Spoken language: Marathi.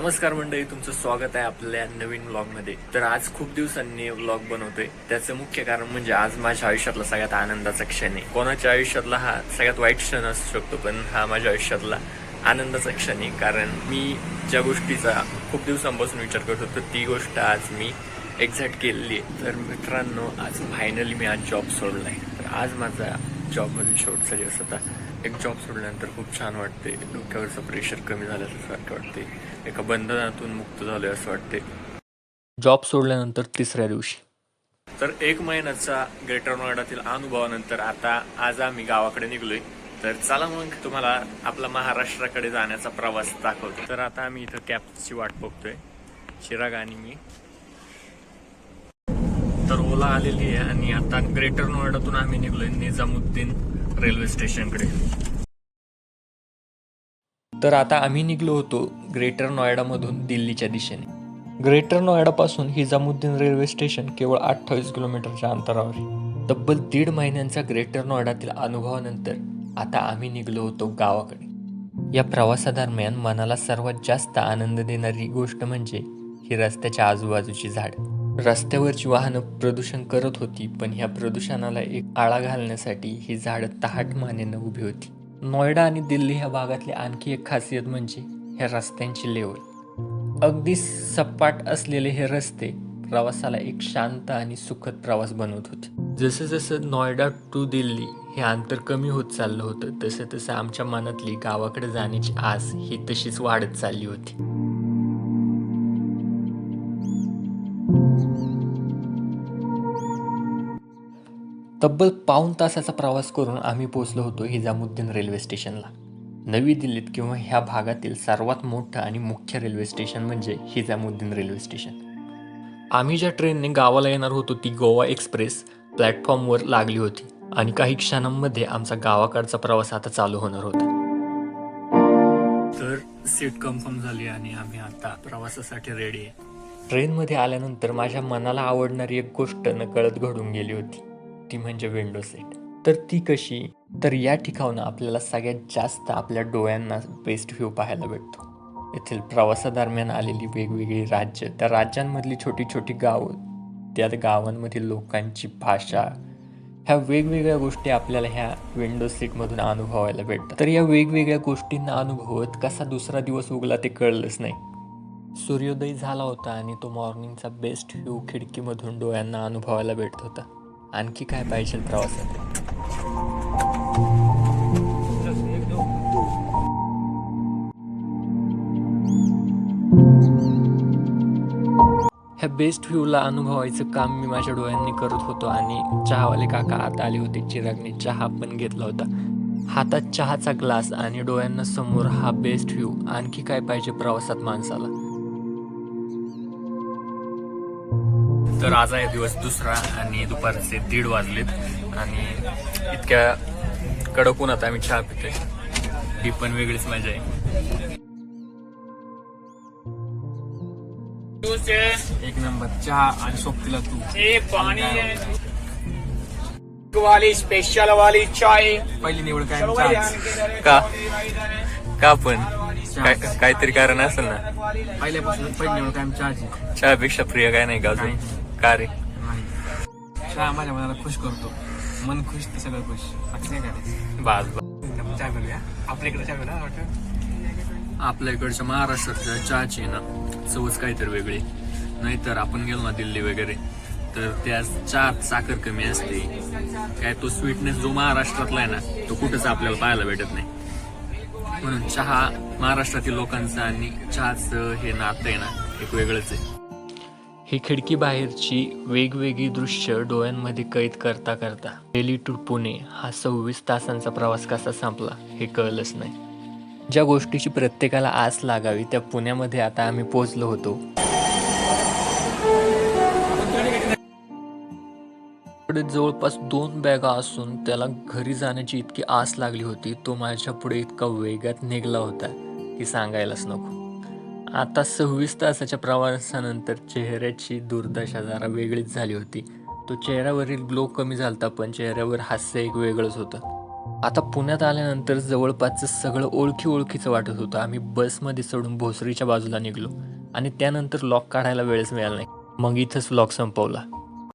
नमस्कार मंडळी तुमचं स्वागत आहे आपल्या नवीन व्लॉगमध्ये तर आज खूप दिवसांनी व्लॉग बनवतोय. त्याचं मुख्य कारण म्हणजे आज माझ्या आयुष्यातला सगळ्यात आनंदाचा क्षण आहे. कोणाच्या आयुष्यातला हा सगळ्यात वाईट क्षण असू शकतो पण हा माझ्या आयुष्यातला आनंदाचा क्षण आहे. कारण मी ज्या गोष्टीचा खूप दिवसांपासून विचार करत होतो ती गोष्ट आज मी एक्झॅक्ट केलेली आहे. तर मित्रांनो आज फायनली मी आज जॉब सोडला आहे तर आज माझा जॉबमधील शेवटचा दिवस होता. एक जॉब सोडल्यानंतर खूप छान वाटते डोक्यावरचं प्रेशर कमी झाल्यासारखं वाटते एका बंधनातून मुक्त झालोय असं वाटते जॉब सोडल्यानंतर तिसऱ्या दिवशी. तर एक महिन्याचा ग्रेटर नोएडातील अनुभवानंतर आता आज आम्ही गावाकडे निघलोय. तर चला मग तुम्हाला आपला महाराष्ट्राकडे जाण्याचा प्रवास दाखवतो. तर आता आम्ही इथं कॅबची वाट बघतोय. चिराग आणि मी. तर ओला आलेली आहे आणि आता ग्रेटर नोएडातून आम्ही निघलोय निजामुद्दीन रेल्वे स्टेशनकडे. तर आता आम्ही निघलो होतो ग्रेटर नोएडामधून दिल्लीच्या दिशेने. ग्रेटर नोएडापासून हिजामुद्दीन रेल्वे स्टेशन केवळ अठ्ठावीस किलोमीटरच्या अंतरावर तब्बल दीड महिन्यांचा ग्रेटर नोएडातील अनुभवानंतर आता आम्ही निघलो होतो गावाकडे. या प्रवासादरम्यान मनाला सर्वात जास्त आनंद देणारी गोष्ट म्हणजे ही रस्त्याच्या आजूबाजूची झाड. रस्त्यावरची वाहनं प्रदूषण करत होती पण ह्या प्रदूषणाला एक आळा घालण्यासाठी ही झाडं तहाट मानेनं उभी होती. नोएडा आणि दिल्ली ह्या भागातली आणखी एक खासियत म्हणजे ह्या रस्त्यांची लेवल. अगदी सपाट असलेले हे रस्ते प्रवासाला एक शांत आणि सुखद प्रवास बनवत होते. जसं जसं नोएडा टू दिल्ली हे अंतर कमी होत चाललं होतं तसं तसं आमच्या मनातली गावाकडे जाण्याची आस ही तशीच वाढत चालली होती. तब्बल पाऊण तासाचा प्रवास करून आम्ही पोहोचलो होतो हिजामुद्दीन रेल्वे स्टेशनला. नवी दिल्लीत किंवा ह्या भागातील सर्वात मोठं आणि मुख्य रेल्वे स्टेशन म्हणजे हिजामुद्दीन रेल्वे स्टेशन. आम्ही ज्या ट्रेनने गावाला येणार होतो ती गोवा एक्सप्रेस प्लॅटफॉर्मवर लागली होती आणि काही क्षणांमध्ये आमचा गावाकडचा प्रवास आता चालू होणार होता. तर सीट कन्फर्म झाली आणि आम्ही आता प्रवासासाठी रेडी आहे. ट्रेनमध्ये आल्यानंतर माझ्या मनाला आवडणारी एक गोष्ट नकळत घडून गेली होती. ती म्हणजे विंडो सीट तर ती कशी? तर या ठिकाणं आपल्याला सगळ्यात जास्त आपल्या डोळ्यांना बेस्ट व्ह्यू पाहायला भेटतो. येथील प्रवासादरम्यान आलेली वेगवेगळी राज्य त्या राज्यांमधली छोटी छोटी गावं त्या गावांमधील लोकांची भाषा ह्या वेगवेगळ्या गोष्टी आपल्याला ह्या विंडो सीटमधून अनुभवायला भेटतात. तर या वेगवेगळ्या गोष्टींना अनुभवत कसा दुसरा दिवस उगला ते कळलंच नाही. सूर्योदय झाला होता आणि तो मॉर्निंगचा बेस्ट व्ह्यू खिडकीमधून डोळ्यांना अनुभवायला भेटत होता. आणखी काय पाहिजे प्रवासात? ह्या बेस्ट व्ह्यूला अनुभवायचं काम मी माझ्या डोळ्यांनी करत होतो आणि चहावाले काका आता आले होते. चिरागने चहा पण घेतला होता. हातात चहाचा ग्लास आणि डोळ्यांना समोर हा बेस्ट व्ह्यू आणखी काय पाहिजे प्रवासात माणसाला? तर आज आहे दिवस दुसरा आणि दुपारचे दीड वाजलेत. आणि इतक्या कडक उन्हात आम्ही चहा पितोय. ही पण वेगळीच मजा आहे. एक नंबर चहा आणि सोबतीला तू. ए पानी वाली स्पेशल वाली चाय. पहिली निवड काय. का? का पण? काहीतरी कारण असेल ना. पहिल्यापासून पहिली निवड काय? चहाची. चहापेक्षा प्रिय काय नाही का अजून? का रे माझ्या मनाला खुश करतो. मन खुश ते सगळं खुश. बाकी काय करायचं? बास. चहा करूया. आपल्या इकडे चहा करूया वाटतं? आपल्या इकडच्या महाराष्ट्राच्या चहाची ना चवच काहीतरी वेगळी. नाहीतर आपण गेलो ना दिल्ली वगैरे तर त्या चहात साखर कमी असते. काय तो स्वीटनेस जो महाराष्ट्रातला आहे ना तो कुठंच आपल्याला पाहायला भेटत नाही. म्हणून चहा महाराष्ट्रातील लोकांचं आणि चहाचं हे नातं आहे ना एक वेगळंच आहे. ही खिडकी बाहेरची वेगवेगळी दृश्य डोळ्यांमध्ये कैद करता करता. डेली टू पुणे हा सव्वीस तासांचा प्रवास कसा संपला हे कळलंच नाही. ज्या गोष्टीची प्रत्येकाला आस लागावी त्या पुण्यामध्ये आता आम्ही पोचलो होतो. पुढे जवळपास दोन बॅगा असून त्याला घरी जाण्याची इतकी आस लागली होती तो माझ्या पुढे इतका वेगात निघला होता की सांगायलाच नको. आता सव्वीस तासाच्या प्रवासानंतर चेहऱ्याची दुर्दशा जरा वेगळीच झाली होती. तो चेहऱ्यावरील ग्लो कमी झालता पण चेहऱ्यावर हास्य एक वेगळंच होतं. आता पुण्यात आल्यानंतर जवळपासचं सगळं ओळखी ओळखीचं वाटत होतं. आम्ही बसमध्ये चढून भोसरीच्या बाजूला निघलो आणि त्यानंतर लॉक काढायला वेळच मिळाला नाही. मग इथंच लॉक संपवला.